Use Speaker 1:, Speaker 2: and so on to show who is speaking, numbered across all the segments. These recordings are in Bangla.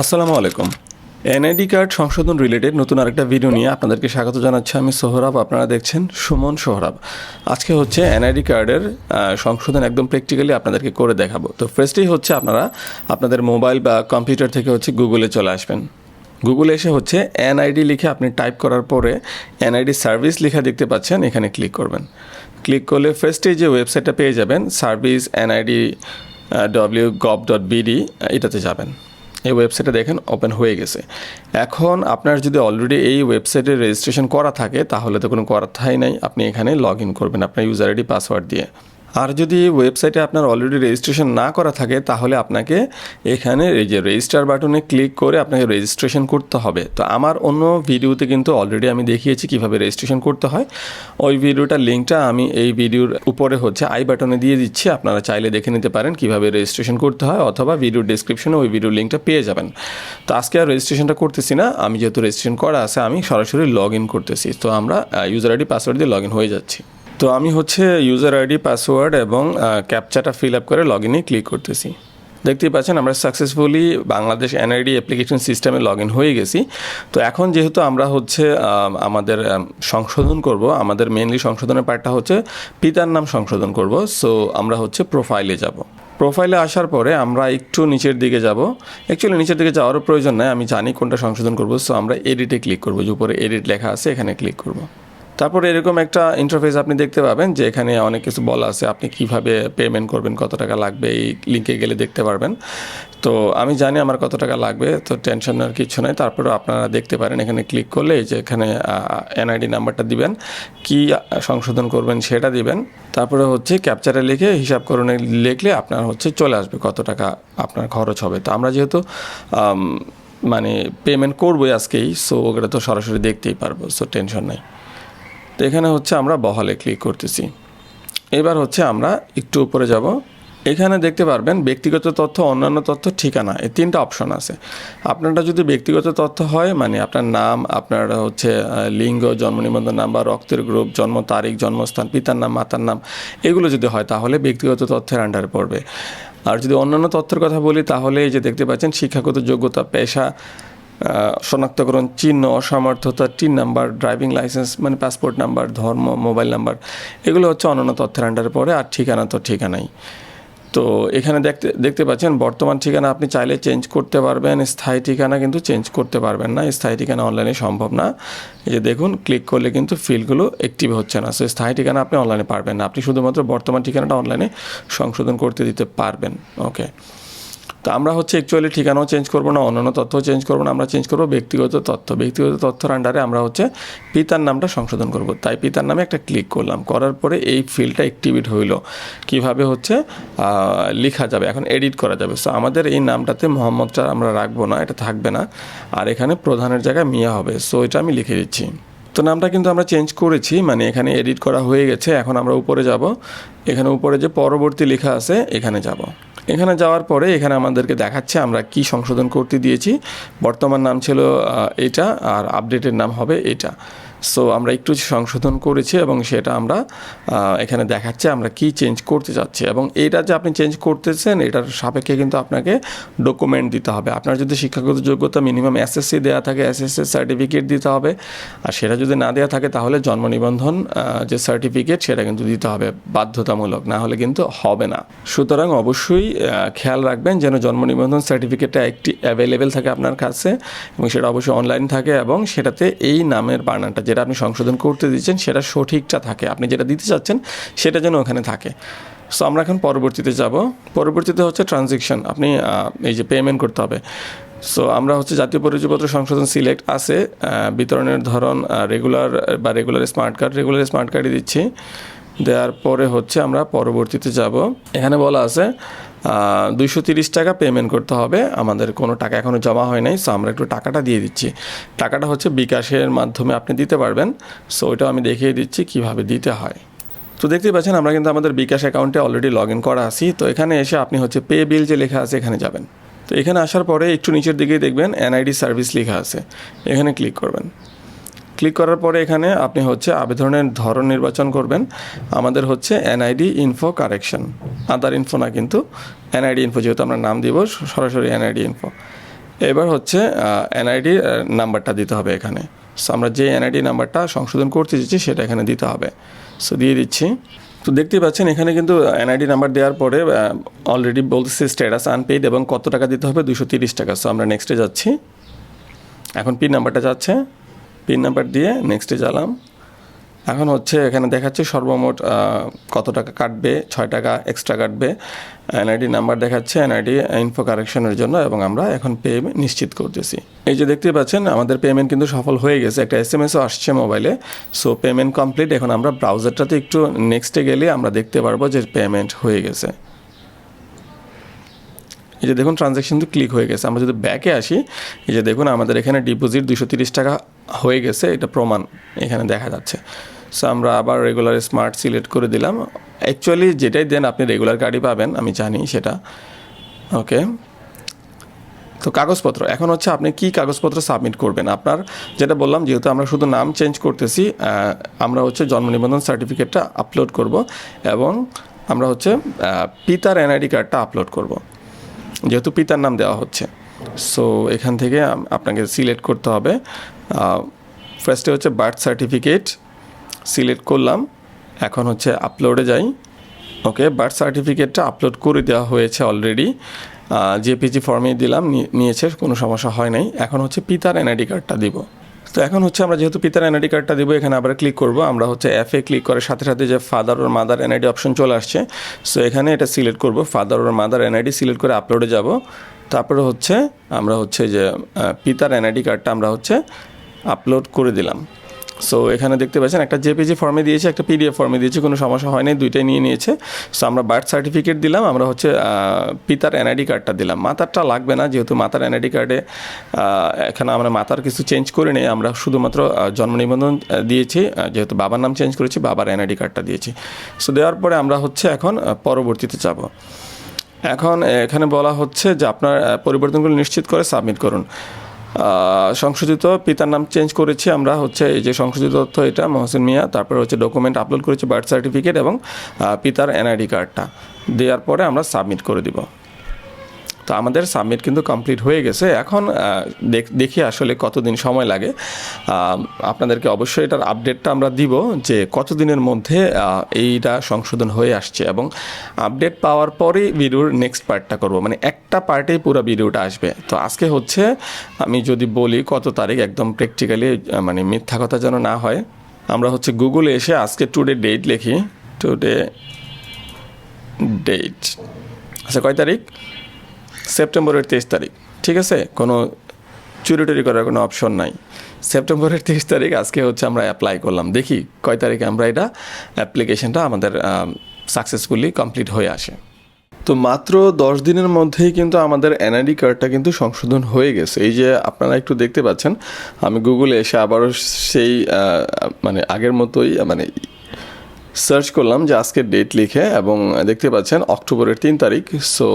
Speaker 1: আসসালামু আলাইকুম। এনআইডি কার্ড সংশোধন রিলেটেড নতুন আরেকটা ভিডিও নিয়ে আপনাদেরকে স্বাগত জানাচ্ছি। আমি সোহরাব, আপনারা দেখছেন সুমন সোহরাব। আজকে হচ্ছে এনআইডি কার্ডের সংশোধন একদম প্র্যাকটিক্যালি আপনাদেরকে করে দেখাবো। তো ফার্স্টেই হচ্ছে আপনারা আপনাদের মোবাইল বা কম্পিউটার থেকে হচ্ছে গুগলে চলে আসবেন। গুগলে এসে হচ্ছে এনআইডি লিখে আপনি টাইপ করার পরে এনআইডি সার্ভিস লেখা দেখতে পাচ্ছেন, এখানে ক্লিক করবেন। ক্লিক করলে ফার্স্টে যে ওয়েবসাইটটা পেয়ে যাবেন service NID W gov dot BD এটাতে যাবেন। এই ওয়েবসাইটে দেখেন ওপেন হয়ে গেছে। এখন আপনার যদি অলরেডি এই ওয়েবসাইটে রেজিস্ট্রেশন করা থাকে, তাহলে তো কোনো কথাই নাই, আপনি এখানে লগ ইন করবেন আপনার ইউজার আইডি পাসওয়ার্ড দিয়ে। আর যদি ওয়েবসাইটে আপনার অলরেডি রেজিস্ট্রেশন না করা থাকে, তাহলে আপনাকে এখানে এই যে রেজিস্টার বাটনে ক্লিক করে আপনাকে রেজিস্ট্রেশন করতে হবে। তো আমার অন্য ভিডিওতে কিন্তু অলরেডি আমি দেখিয়েছি কীভাবে রেজিস্ট্রেশন করতে হয়। ওই ভিডিওটার লিঙ্কটা আমি এই ভিডিওর উপরে হচ্ছে আই বাটনে দিয়ে দিচ্ছি। আপনারা চাইলে দেখে নিতে পারেন কীভাবে রেজিস্ট্রেশন করতে হয় অথবা ভিডিওর ডিসক্রিপশনে ওই ভিডিওর লিঙ্কটা পেয়ে যাবেন। তো আজকে আর রেজিস্ট্রেশনটা করতেছি না। আমি যেহেতু রেজিস্ট্রেশন করা আছে, আমি সরাসরি লগ ইন করতেছি। তো আমরা ইউজার আইডি পাসওয়ার্ড দিয়ে লগ ইন হয়ে যাচ্ছি। তো আমি হচ্ছে ইউজার আইডি পাসওয়ার্ড এবং ক্যাপচাটা ফিল আপ করে লগ ইনে ক্লিক করতেছি। দেখতেই পাচ্ছেন আমরা সাকসেসফুলি বাংলাদেশ এনআইডি অ্যাপ্লিকেশন সিস্টেমে লগ ইন হয়ে গেছি। তো এখন যেহেতু আমরা হচ্ছে আমাদের সংশোধন করব, আমাদের মেনলি সংশোধনের পার্টটা হচ্ছে পিতার নাম সংশোধন করব। সো আমরা হচ্ছে প্রোফাইলে যাব। প্রোফাইলে আসার পরে আমরা একটু নিচের দিকে যাব। অ্যাকচুয়ালি নিচের দিকে যাওয়ারও প্রয়োজন নাই, আমি জানি কোনটা সংশোধন করব। সো আমরা এডিটে ক্লিক করব, যে উপরে এডিট লেখা আছে, এখানে ক্লিক করব। তারপরে এরকম একটা ইন্টারফেস আপনি দেখতে পাবেন যে এখানে অনেক কিছু বলা আছে। আপনি কীভাবে পেমেন্ট করবেন, কত টাকা লাগবে, এই লিঙ্কে গেলে দেখতে পারবেন। তো আমি জানি আমার কত টাকা লাগবে, তো টেনশন আর কিছু নয় তারপরে আপনারা দেখতে পারেন, এখানে ক্লিক করলে যে এখানে এনআইডি নাম্বারটা দিবেন, কি সংশোধন করবেন সেটা দিবেন। তারপরে হচ্ছে ক্যাপচারে লিখে হিসাব করুন লিখলে আপনার হচ্ছে চলে আসবে কত টাকা আপনার খরচ হবে। তো আমরা যেহেতু মানে পেমেন্ট করবোই আজকেই সো ওগুলো তো সরাসরি দেখতেই পারব সো টেনশন নাই। তো এখানে হচ্ছে আমরা বহালে ক্লিক করতেছি। এবার হচ্ছে আমরা একটু উপরে যাব। এখানে দেখতে পারবেন ব্যক্তিগত তথ্য, অন্যান্য তথ্য, ঠিকানা, এই তিনটা অপশন আছে। আপনারটা যদি ব্যক্তিগত তথ্য হয় মানে আপনার নাম, আপনার হচ্ছে লিঙ্গ, জন্ম নিবন্ধন নাম্বার, রক্তের গ্রুপ জন্ম তারিখ, জন্মস্থান, পিতার নাম, মাতার নাম, এগুলো যদি হয় তাহলে ব্যক্তিগত তথ্যের আন্ডারে পড়বে। আর যদি অন্যান্য তথ্যের কথা বলি, তাহলে এই যে দেখতে পাচ্ছেন শিক্ষাগত যোগ্যতা, পেশা শনাক্তকরণ চিহ্ন, অসামর্থ্যতা টিন নাম্বার, ড্রাইভিং লাইসেন্স মানে পাসপোর্ট নাম্বার, ধর্ম, মোবাইল নাম্বার, এগুলো হচ্ছে অন্যান্য তথ্যের আন্ডারে পড়ে, আর ঠিকানা তো ঠিকানাই। তো এখানে দেখতে দেখতে পাচ্ছেন, বর্তমান ঠিকানা আপনি চাইলে চেঞ্জ করতে পারবেন, স্থায়ী ঠিকানা কিন্তু চেঞ্জ করতে পারবেন না, স্থায়ী ঠিকানা অনলাইনে সম্ভব না। এই যে দেখুন, ক্লিক করলে কিন্তু ফিল্ডগুলো অ্যাক্টিভ হচ্ছে না সো স্থায়ী ঠিকানা আপনি অনলাইনে পারবেন না, আপনি শুধুমাত্র বর্তমান ঠিকানাটা অনলাইনে সংশোধন করতে দিতে পারবেন ওকে তো আমরা হচ্ছে অ্যাকচুয়ালি ঠিকানাও চেঞ্জ করব না, অন্যান্য তথ্যও চেঞ্জ করব না, আমরা চেঞ্জ করব ব্যক্তিগত তথ্য। ব্যক্তিগত তথ্যর আন্ডারে আমরা হচ্ছে পিতার নামটা সংশোধন করব। তাই পিতার নামে একটা ক্লিক করলাম। করার পরে এই ফিল্ডটা অ্যাক্টিভেট হইল। কীভাবে হচ্ছে লেখা যাবে? এখন এডিট করা যাবে। সো আমাদের এই নামটাতে মোহাম্মদটা আমরা রাখব না, এটা থাকবে না। আর এখানে প্রধানের জায়গায় মিয়া হবে। সো এটা আমি লিখে দিচ্ছি। তো নামটা কিন্তু আমরা চেঞ্জ করেছি মানে এখানে এডিট করা হয়ে গেছে। এখন আমরা উপরে যাব। এখানে উপরে যে পরবর্তী লেখা আছে, এখানে যাব। এখানে যাওয়ার পরে এখানে আমাদেরকে দেখাচ্ছে আমরা কি সংশোধন করতে দিয়েছি। বর্তমান নাম ছিল এটা, আর আপডেটের নাম হবে এটা। সো আমরা একটু সংশোধন করেছি এবং সেটা আমরা এখানে দেখাচ্ছে আমরা কি চেঞ্জ করতে চাচ্ছি। এবং এটা যে আপনি চেঞ্জ করতেছেন, এটার সাপেক্ষে কিন্তু আপনাকে ডকুমেন্ট দিতে হবে। আপনার যদি শিক্ষাগত যোগ্যতা মিনিমাম এসএসসি দেওয়া থাকে এসএসসি সার্টিফিকেট দিতে হবে। আর সেটা যদি না দেওয়া থাকে, তাহলে জন্ম নিবন্ধন যে সার্টিফিকেট সেটা কিন্তু দিতে হবে বাধ্যতামূলক। না হলে কিন্তু হবে না। সুতরাং অবশ্যই খেয়াল রাখবেন যেন জন্ম নিবন্ধন সার্টিফিকেটটা একটি অ্যাভেলেবেল থাকে আপনার কাছে এবং সেটা অবশ্যই অনলাইন থাকে এবং সেটাতে এই নামের বানানটা যেটা আপনি সংশোধন করতে দিচ্ছেন, সেটা সঠিকটা থাকে। আপনি যেটা দিতে চাচ্ছেন, সেটা যেন ওখানে থাকে। সো আমরা এখন পরবর্তীতে যাব। পরবর্তীতে হচ্ছে ট্রানজেকশন আপনি এই যে পেমেন্ট করতে হবে। সো আমরা হচ্ছে জাতীয় পরিচয়পত্র সংশোধন সিলেক্ট আছে বিতরণের ধরন রেগুলার বা regular smart card regular smart কার্ডই দিচ্ছি। দেওয়ার পরে হচ্ছে আমরা পরবর্তীতে যাব। এখানে বলা আছে দুইশো তিরিশ টাকা পেমেন্ট করতে হবে। আমাদের কোনো টাকা এখনও জমা হয় নাই সো আমরা একটু টাকাটা দিয়ে দিচ্ছি। টাকাটা হচ্ছে বিকাশের মাধ্যমে আপনি দিতে পারবেন। সো ওইটাও আমি দেখিয়ে দিচ্ছি কীভাবে দিতে হয়। তো দেখতেই পাচ্ছেন, আমরা কিন্তু আমাদের বিকাশ অ্যাকাউন্টে অলরেডি লগ ইন করা আছি। তো এখানে এসে আপনি হচ্ছে পে বিল যে লেখা আছে, এখানে যাবেন। তো এখানে আসার পরে একটু নিচের দিকেই দেখবেন এনআইডি সার্ভিস লেখা আছে। এখানে ক্লিক করবেন। ক্লিক করার পরে এখানে আপনি হচ্ছে আবেদনের ধরন নির্বাচন করবেন। আমাদের হচ্ছে NID info correction other info না কিন্তু এনআইডি ইনফো যেহেতু আমরা নাম দিব সরাসরি এনআইডি ইনফো এবার হচ্ছে এনআইডি নাম্বারটা দিতে হবে এখানে। সো আমরা যে এনআইডি নাম্বারটা সংশোধন করতে চাইছি, সেটা এখানে দিতে হবে। সো দিয়ে দিচ্ছি। তো দেখতেই পাচ্ছেন, এখানে কিন্তু এনআইডি নাম্বার দেওয়ার পরে অলরেডি বলতেছে স্ট্যাটাস আনপেইড এবং কত টাকা দিতে হবে? দুশো তিরিশ টাকা। সো আমরা নেক্সটে যাচ্ছি। এখন পিন নাম্বারটা যাচ্ছে। পিন নাম্বার দিয়ে নেক্সটে জ্বালাম। এখন হচ্ছে এখানে দেখাচ্ছে সর্বমোট কত টাকা কাটবে, ছয় টাকা এক্সট্রা কাটবে। এনআইডি নাম্বার দেখাচ্ছে এনআইডি ইনফো কারেকশনের জন্য এবং আমরা এখন পে নিশ্চিত করতেছি। এই যে দেখতে পাচ্ছেন, আমাদের পেমেন্ট কিন্তু সফল হয়ে গেছে। একটা এস এম এসও আসছে মোবাইলে সো পেমেন্ট কমপ্লিট এখন আমরা ব্রাউজারটাতে একটু নেক্সটে গেলে আমরা দেখতে পারব যে পেমেন্ট হয়ে গেছে। এই যে দেখুন ট্রানজ্যাকশন তো ক্লিক হয়ে গেছে। আমরা যদি ব্যাকে আসি, এই যে দেখুন, আমাদের এখানে ডিপোজিট দুশো তিরিশ টাকা হয়ে গেছে। এটা প্রমাণ এখানে দেখা যাচ্ছে। সো আমরা আবার রেগুলার স্মার্ট সিলেক্ট করে দিলাম। অ্যাকচুয়ালি যেটাই দেন, আপনি রেগুলার কার্ডই পাবেন, আমি জানি সেটা। ওকে তো কাগজপত্র, এখন হচ্ছে আপনি কি কাগজপত্র সাবমিট করবেন? আপনার যেটা বললাম, যেহেতু আমরা শুধু নাম চেঞ্জ করতেছি আমরা হচ্ছে জন্ম নিবন্ধন সার্টিফিকেটটা আপলোড করব এবং আমরা হচ্ছে পিতার এনআইডি কার্ডটা আপলোড করব। যেহেতু পিতার নাম দেওয়া হচ্ছে। সো এখান থেকে আপনাকে সিলেক্ট করতে হবে। ফার্স্টে হচ্ছে বার্থ সার্টিফিকেট সিলেক্ট করলাম। এখন হচ্ছে আপলোডে যাই। ওকে বার্থ সার্টিফিকেটটা আপলোড করে দেওয়া হয়েছে অলরেডি জেপিজি ফর্মে দিলাম নিয়েছে, কোনো সমস্যা হয় নাই। এখন হচ্ছে পিতার এনআইডি কার্ডটা দিব। তো এখন হচ্ছে আমরা যেহেতু পিতার এনআইডি কার্ডটা দিব, এখানে আবার ক্লিক করব। আমরা হচ্ছে অ্যাপে ক্লিক করার সাথে সাথে যে father or mother NID option চলে আসছে। সো এখানে এটা সিলেক্ট করব। Father or mother NID select করে আপলোডে যাব। তারপরে হচ্ছে আমরা হচ্ছে যে পিতার এনআইডি কার্ডটা আমরা হচ্ছে আপলোড করে দিলাম। সো এখানে দেখতে পাচ্ছেন, একটা জেপিজি ফর্মে দিয়েছে, একটা পিডিএফ ফর্মে দিয়েছে, কোনো সমস্যা হয় নাই, দুইটাই নিয়ে নিয়েছে। সো আমরা বার্থ সার্টিফিকেট দিলাম, আমরা হচ্ছে পিতার এনআইডি কার্ডটা দিলাম। মাতারটা লাগবে না, যেহেতু মাতার এনআইডি কার্ডে এখানে আমরা মাতার কিছু চেঞ্জ করে নেই, আমরা শুধুমাত্র জন্ম নিবন্ধন দিয়েছি যেহেতু বাবার নাম চেঞ্জ করেছি, বাবার এনআইডি কার্ডটা দিয়েছি। সো দেওয়ার পরে আমরা হচ্ছে এখন পরবর্তীতে যাব। এখন এখানে বলা হচ্ছে যে আপনার পরিবর্তনগুলো নিশ্চিত করে সাবমিট করুন। সংশোধিত, পিতার নাম চেঞ্জ করেছি আমরা হচ্ছে এই যে সংশোধিত তথ্য এটা, মহসিন মিয়া, তারপরে হচ্ছে ডকুমেন্ট আপলোড করেছি বার্থ সার্টিফিকেট এবং পিতার এনআইডি কার্ডটা দেওয়ার পরে আমরা সাবমিট করে দিব। তো আমাদের সাবমিট কিন্তু কমপ্লিট হয়ে গেছে। এখন দেখ- আসলে কতদিন সময় লাগে। আপনাদেরকে অবশ্যই এটার আপডেটটা আমরা দিব যে কতদিনের মধ্যে এইটা সংশোধন হয়ে আসছে এবং আপডেট পাওয়ার পরেই ভিডিওর নেক্সট পার্টটা করব। মানে একটা পার্টেই পুরো ভিডিওটা আসবে। তো আজকে হচ্ছে, আমি যদি বলি কত তারিখ, একদম প্র্যাকটিক্যালি মানে মিথ্যা কথা যেন না হয়, আমরা হচ্ছে গুগলে এসে আজকে টুডে ডেট লিখি। টুডে ডেট আচ্ছা কয় তারিখ? সেপ্টেম্বরের তেইশ তারিখ, ঠিক আছে? কোনো চুরি টুরি করার কোনো অপশন নাই। সেপ্টেম্বরের তেইশ তারিখ, আজকে হচ্ছে আমরা অ্যাপ্লাই করলাম। দেখি কয় তারিখে আমরা এটা অ্যাপ্লিকেশনটা আমাদের সাকসেসফুলি কমপ্লিট হয়ে আসে। তো মাত্র দশ দিনের মধ্যেই কিন্তু আমাদের এনআইডি কার্ডটা কিন্তু সংশোধন হয়ে গেছে। এই যে আপনারা একটু দেখতে পাচ্ছেন, আমি গুগলে এসে আবারও সেই মানে আগের মতোই মানে সার্চ করলাম যে আজকের ডেট লিখে এবং দেখতে পাচ্ছেন অক্টোবরের তিন তারিখ সো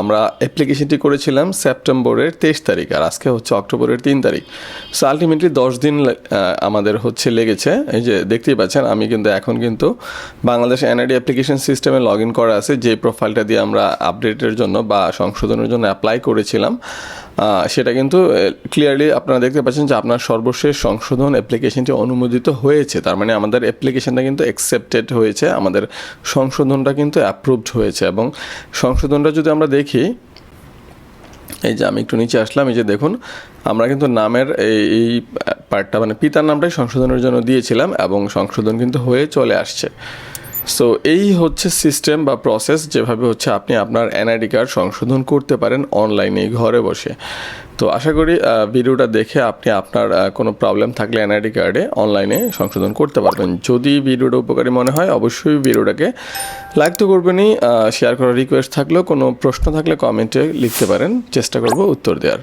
Speaker 1: আমরা অ্যাপ্লিকেশনটি করেছিলাম সেপ্টেম্বরের তেইশ তারিখ আর আজকে হচ্ছে অক্টোবরের তিন তারিখ। সো আলটিমেটলি দশ দিন আমাদের হচ্ছে লেগেছে। এই যে দেখতেই পাচ্ছেন, আমি কিন্তু এখন কিন্তু বাংলাদেশ এনআইডি অ্যাপ্লিকেশন সিস্টেমে লগ ইন করা আছে। যে প্রোফাইলটা দিয়ে আমরা আপডেটের জন্য বা সংশোধনের জন্য অ্যাপ্লাই করেছিলাম সেটা কিন্তু ক্লিয়ারলি আপনারা দেখতে পাচ্ছেন যে আপনার সর্বশেষ সংশোধন অ্যাপ্লিকেশনটি অনুমোদিত হয়েছে। তার মানে আমাদের অ্যাপ্লিকেশনটা কিন্তু অ্যাকসেপ্টেড হয়েছে, আমাদের সংশোধনটা কিন্তু অ্যাপ্রুভড হয়েছে। এবং সংশোধনটা যদি আমরা দেখি, এই যে আমি একটু নিচে আসলাম, এই যে দেখুন, আমরা কিন্তু নামের এই পার্টটা মানে পিতার নামটাই সংশোধনের জন্য দিয়েছিলাম এবং সংশোধন কিন্তু হয়ে চলে আসছে। সো এই হচ্ছে সিস্টেম বা প্রসেস যেভাবে হচ্ছে আপনি আপনার এনআইডি কার্ড সংশোধন করতে পারেন অনলাইনে ঘরে বসে। তো আশা করি ভিডিওটা দেখে আপনি আপনার কোনো প্রবলেম থাকলে এনআইডি কার্ডে অনলাইনে সংশোধন করতে পারবেন। যদি ভিডিওটা উপকারী মনে হয়, অবশ্যই ভিডিওটাকে লাইক তো করবেনই শেয়ার করার রিকোয়েস্ট থাকলেও, কোনো প্রশ্ন থাকলে কমেন্টে লিখতে পারেন। চেষ্টা করব উত্তর দেওয়ার।